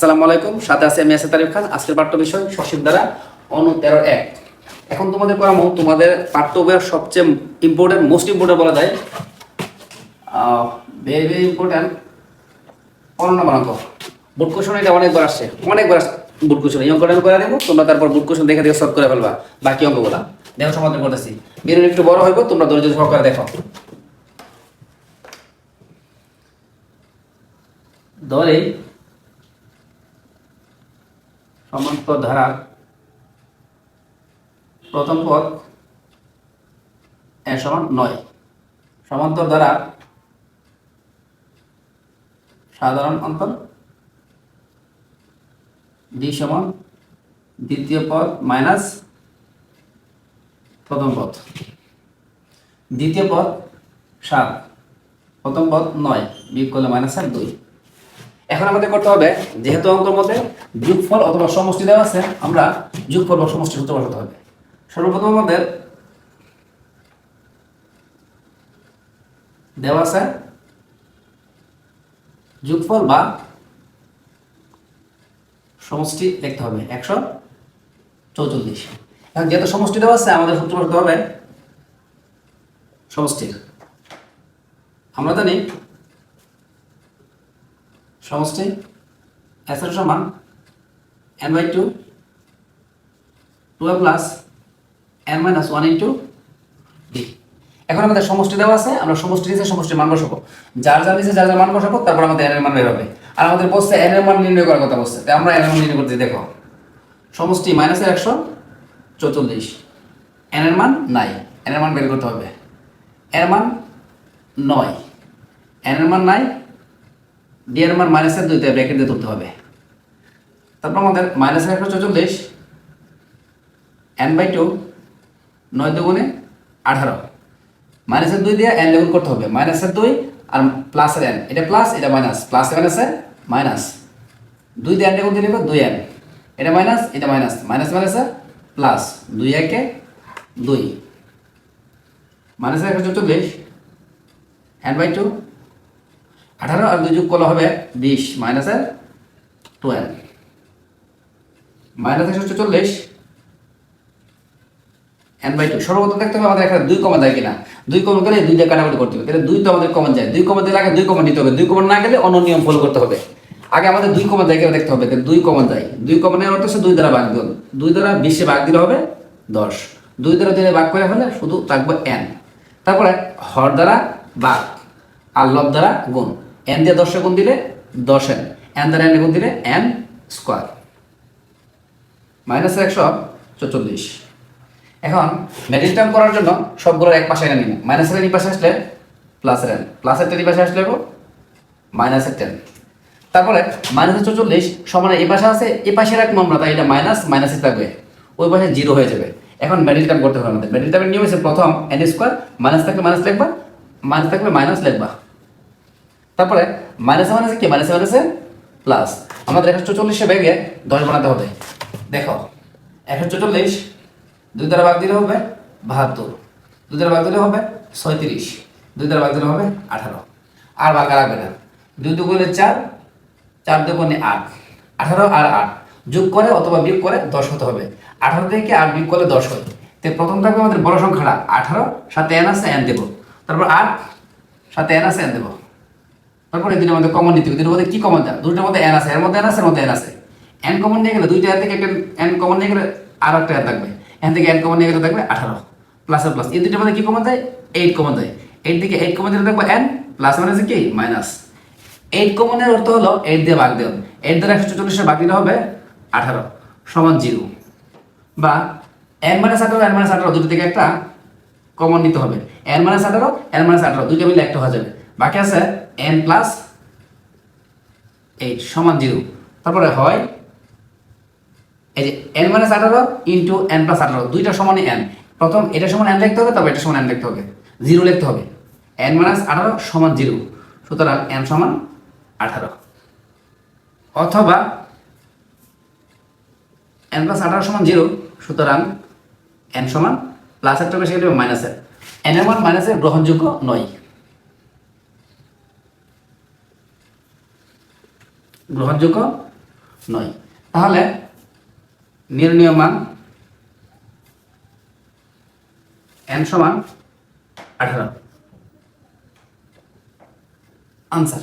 আসসালামু আলাইকুম। সাথে আছে আমি আসাদ তারিফ খান। আজকের পাঠ্য বিষয় সসীম দ্বারা অনু তেরো এক। এখন তোমাদের করামো তোমাদের পাঠ্য বইয়ের সবচেয়ে ইম্পর্টেন্ট মোস্ট ইম্পর্টেন্ট বলা যায়। ভেরি ভেরি ইম্পর্টেন্ট নম্বর অঙ্ক। বুট কোশন এটা অনেকবার আসছে। অনেকবার আসছে বুট কোশন এই অঙ্কটা করে নেব তোমরা তারপর বুট কোশন দেখে দেখে সলভ করে ফেলবা বাকি অঙ্কগুলা। দেখো সমাধান করতেছি। ভিডিও একটু বড় হইব, তোমরা ধৈর্য সহকারে দেখো। ধরে। সমান্তর ধারার প্রথম পদ এ সমান নয়। সমান্তর ধারা সাধারণ অন্তর ডি সমান দ্বিতীয় পদ মাইনাস প্রথম পদ। দ্বিতীয় পদ সাত, প্রথম পদ নয়, বিয়োগ করলে মাইনাস সাত, দুই। এখন আমাদের করতে হবে, যেহেতু অঙ্কের মধ্যে যোগফল অথবা সমষ্টি দেওয়া আছে, আমরা যোগফল বা সমষ্টি সূত্র বসাতে হবে। সর্বপ্রথম আমাদের দেওয়া আছে যোগফল বা সমষ্টি লিখতে হবে, একশো চৌচল্লিশ। এখন যেহেতু সমষ্টি দেওয়া আছে, আমাদের সূত্র বসাতে হবে সমষ্টির। আমরা জানি সমষ্টি এস এর সমান N by two plus N minus one into D এখন আমাদের সমষ্টি দেওয়া আছে, আমরা সমষ্টি নিচে সমষ্টির মান বসাবো। যার যার নিচে যার যার মান বসাবো, তারপর আমাদের এন এর মান বের হবে। আর আমাদের বসছে এন মান নির্ণয় করার কথা বসছে। তাই আমরা এন এর মান নির্ণয় করতে দেখো। সমষ্টি মাইনাসের একশো চৌচল্লিশ। এন এর মান নাই। এন এর মান বের করতে হবে। এর মান নয়। এন মান নাই ডি এর মান মাইনাসের দুইতে ব্র্যাকেট দিয়ে তুলতে হবে। তারপর আমাদের মাইনাসের একশো চৌচল্লিশ এন বাই টু নয় দুগুণে আঠারো। মাইনাসের দুই দিয়ে এন লেগুন করতে হবে। মাইনাসের দুই আর প্লাসের এন এটা প্লাস এটা মাইনাস প্লাস মাইনাসে মাইনাস দুই দিয়ে এন লেগুন নেব দুই এন এটা মাইনাস এটা মাইনাস মাইনাস মাইনাসে প্লাস দুই একে দুই। মাইনাসের একশো চৌচল্লিশ এন বাই টু আঠারো আর দুই যোগ করলে হবে বিশ মাইনাসের টুয়েলভ মাইনাস একশো চল্লিশ এন বাই টু সর্বপ্রথম দেখতে হবে আমাদের এখানে দুই কমা যায় কিনা। দুই কমন গেলে দুইটা কাটাকুটি করতে হবে। তাহলে দুই তো আমাদের কমন যায়। দুই কমন দিলে আগে দুই কমন নিতে হবে। দুই কমন না গেলে অন্য নিয়ম ফলো করতে হবে। আগে আমাদের দুই কমন যায় দেখতে হবে। তাহলে দুই কমন যায়। দুই কমনের অর্থ হচ্ছে দুই দ্বারা ভাগ দিন। দুই দ্বারা বিশে ভাগ দিলে হবে দশ। দুই দ্বারা দিলে ভাগ করে হলে শুধু থাকবে এন তারপরে হর দ্বারা ভাগ আর লব দ্বারা গুণ। এন দিয়ে দশে গুণ দিলে দশ এন এন দ্বারা এন গুণ দিলে এন স্কোয়ার মাইনাস একশো চৌচল্লিশ। এখন মিডিল টার্ম করার জন্য সবগুলোর এক পাশে এনে নিব। মাইনাসের এই পাশে আসলে প্লাসের এন প্লাসের টেন পাশে আসলে মাইনাসের টেন তারপরে মাইনাসের চৌচল্লিশ সমানে এই পাশে আছে এই পাশে রাখব আমরা তাই এটা মাইনাস মাইনাসে থাকবে। ওই পাশে জিরো হয়ে যাবে। এখন মিডিল টার্ম করতে হবে আমাদের। মিডিল টার্মের নিয়ম হচ্ছে প্রথম এন স্কোয়ার মাইনাস থাকলে মাইনাস লিখবা মাইনাস থাকলে মাইনাস লিখবা। তারপরে মাইনাসে মাইনাসে কি? মাইনাসে মাইনাসে প্লাস আমাদের একশো চল্লিশে ব্যাগে দশ বানাতে হবে। দেখো, একশো চল্লিশ, দুই দ্বারা ভাগ দিলে হবে বাহাত্তর। দুই দ্বারা ভাগ দিলে হবে ছয়ত্রিশ। দুই দ্বারা ভাগ দিলে হবে আঠারো। আর ভাগ লাগবে না দুই দুগুণে চার চার দুগুণে আট। আঠারো আর আট। যোগ করে অথবা বিয়োগ করে দশ হতে হবে। আঠারো থেকে আট বিয়োগ করলে দশ হয়? তো প্রথম থাকবে আমাদের বড় সংখ্যাটা আঠারো, সাথে এন আছে এন দেবো। তারপর আট, সাথে এন আছে এন দেবো। তারপরে এদিনের মধ্যে কমন নিতে হবে। এদের মধ্যে কি কমন দেয় দুটোর মধ্যে এন আছে। এর মধ্যে এন আছে, এর মধ্যে এন আছে। এন কমন নিয়ে গেলে দুইটা থেকে একটা এন কমন নিয়ে গেলে আর একটা এন থাকবে। এন থেকে এন কমন নিয়ে গেলে থাকবে আঠারো। প্লাস প্লাস এই দুইটার মধ্যে কি কমন যায়? এইট কমন যায়। এইট থেকে এইট কমন দিলে থাকবে এন প্লাস মানে হচ্ছে কি? মাইনাস এইট কমনের অর্থ হলো এইট দিয়ে ভাগ দেওয়া। এইট দ্বারা একশো চল্লিশে ভাগ দিলে হবে আঠারো সমান জিরো বা এন মাইনাস আঠারো এন মাইনাস আঠারো, দুটো থেকে একটা কমন নিতে হবে। এন মাইনাস আঠারো এন মাইনাস আঠারো, দুইটা মিলে একটা হয়ে যাবে। বাকি আছে এন প্লাস এইট সমান জিরো তারপরে হয় এই যে এন মাইনাস আঠারো ইন্টু এন প্লাস আঠারো, দুইটা সমানই এন প্রথম এটা সমান এন লিখতে হবে তবে এটা সমান এন লিখতে হবে। জিরো লিখতে হবে। এন মাইনাস আঠারো সমান জিরো সুতরাং এন সমান আঠারো। অথবা এন প্লাস আঠারো সমান জিরো সুতরাং এন সমান প্লাস একটা বেশি মাইনাসের। এন এর মান মাইনাসের গ্রহণযোগ্য নয়। গ্রহণযোগ্য নয়। তাহলে নির্ণীয় মান এন সমান আঠারো। আনসার